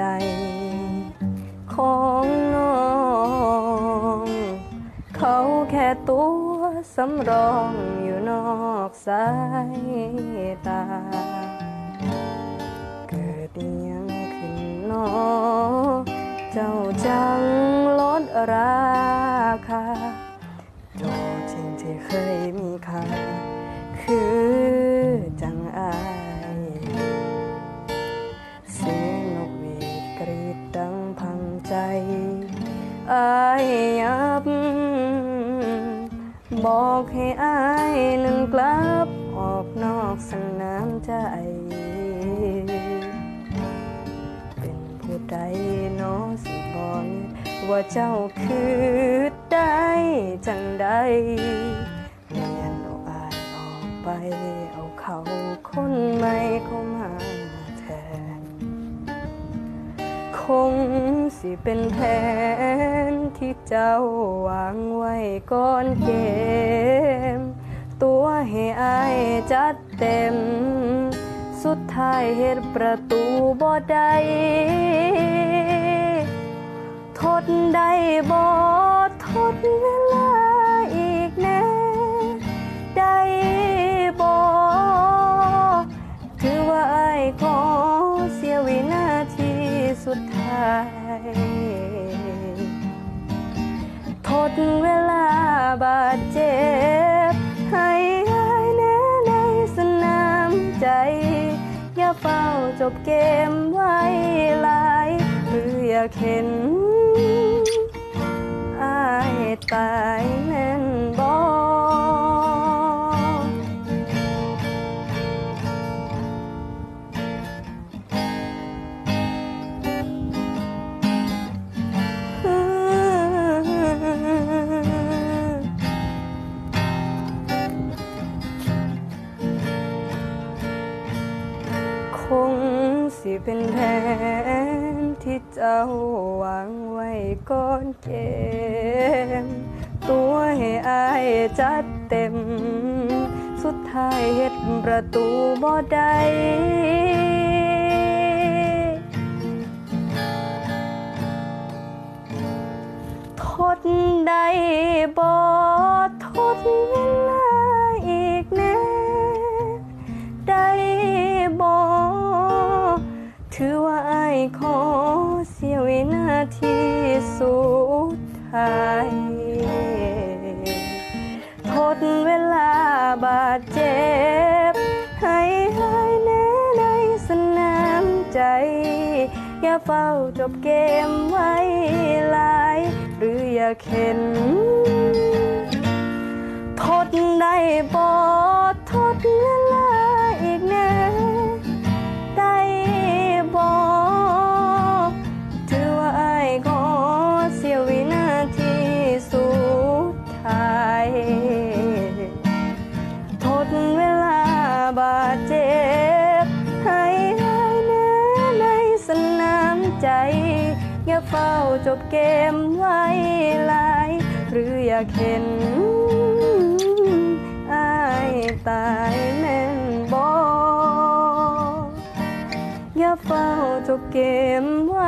ใจของน้อง เขาแค่ตัวสำรองอยู่นอกสายตา เกิดยังขึ้นหนอเจ้าจังลดราคาโจจริงที่เคยมีค่าคือจังอาย ใจอายยับ บอกให้อายนั้นกลับ ออกนอกสนามใจ เป็นผู้ใดน้อสิบอกว่าเจ้าคือได้จังใดเรียนเอาอายออกไป เอาเขาคนใหม่เข้า คงสิเป็นแผนที่เจ้าวางไว้ก่อนเกม ตัวให้อายจัดเต็ม สุดท้ายเหตุประตูบ่ได้ทดได้บ่ทดเวลา ไทย ทดเวลาบาดเจ็บ ให้อายแน่ในสนามใจ อย่าเฝ้าจบเกมไว้ลาย หรืออยาเข็น งสิเป็นแผนที่เจ้าวางไว้ก่อนเกม ตัวให้อายจัดเต็ม สุดท้ายเฮ็ดประตูบ่ได้ ที่สุดท้ายทดเวลาบาดเจ็บ ให้หายแน่ในสนามใจ อย่าเฝ้าจบเกมไว้ลาย หรืออย่าเข็น เฝ้าจบเกมไว้ลายหรืออยากเห็นอายตายแม่นบออย่าเฝ้าจบเกมไว้